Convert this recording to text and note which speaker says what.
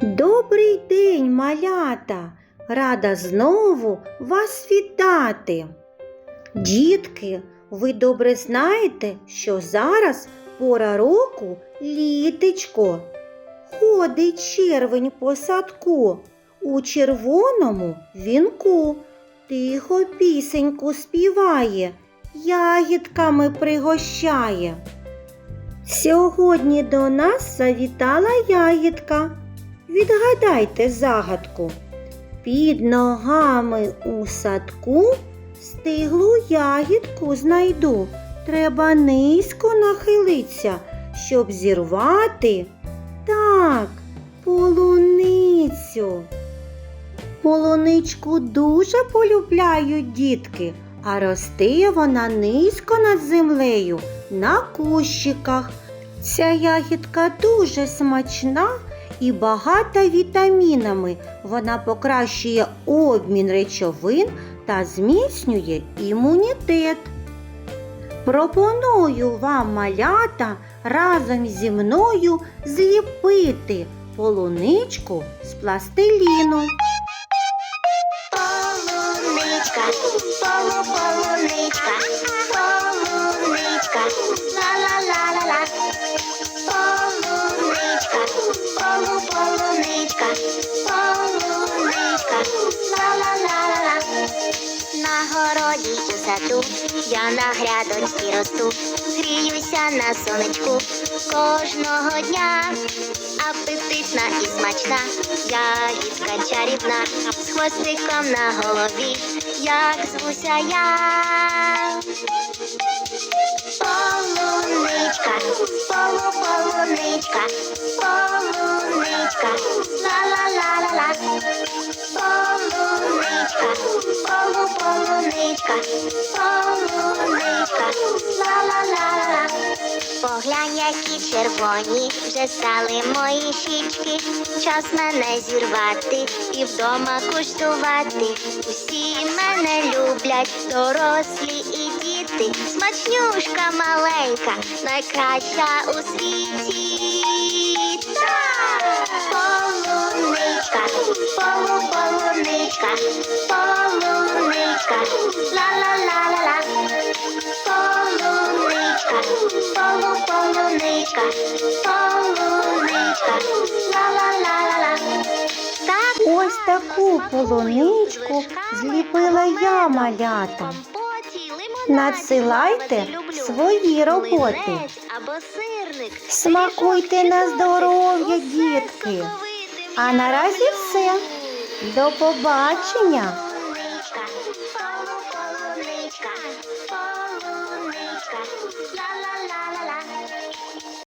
Speaker 1: Добрий день, малята! Рада знову вас вітати. Дітки, ви добре знаєте, що зараз пора року літечко. Ходить червень по садку, у червоному вінку. Тихо пісеньку співає, ягідками пригощає. Сьогодні до нас завітала ягідка. Відгадайте загадку. Під ногами у садку стиглу ягідку знайду. Треба низько нахилитися, щоб зірвати. Так, полуницю. Полуничку дуже полюбляють дітки, а росте вона низько над землею на кущиках. Ця ягідка дуже смачна і багата вітамінами. Вона покращує обмін речовин та зміцнює імунітет. Пропоную вам малята разом зі мною зліпити полуничку з пластиліну.
Speaker 2: Полуничка, полу полуничка, ла-ла-ла-ла-ла. На городі у саду я на грядочці росту, гріюся на сонечку кожного дня. Апетитна і смачна, ягідка чарівна, з хвостиком на голові, як звуся я. Полуничка, полуничка, ла-ла-ла-ла-ла. Поглянь, які червоні вже стали мої щічки. Час мене зірвати і вдома куштувати. Усі мене люблять, дорослі і діти. Смачнюшка маленька, найкраща у світі. Полуничка, полу полуничка, полуничка, полуничка, полуничка, ла-ла-ла-ла-ла.
Speaker 1: Ось таку полуничку зліпила я малята. Надсилайте свої роботи. Смакуйте на здоров'я, дітки. А наразі все. До побачення!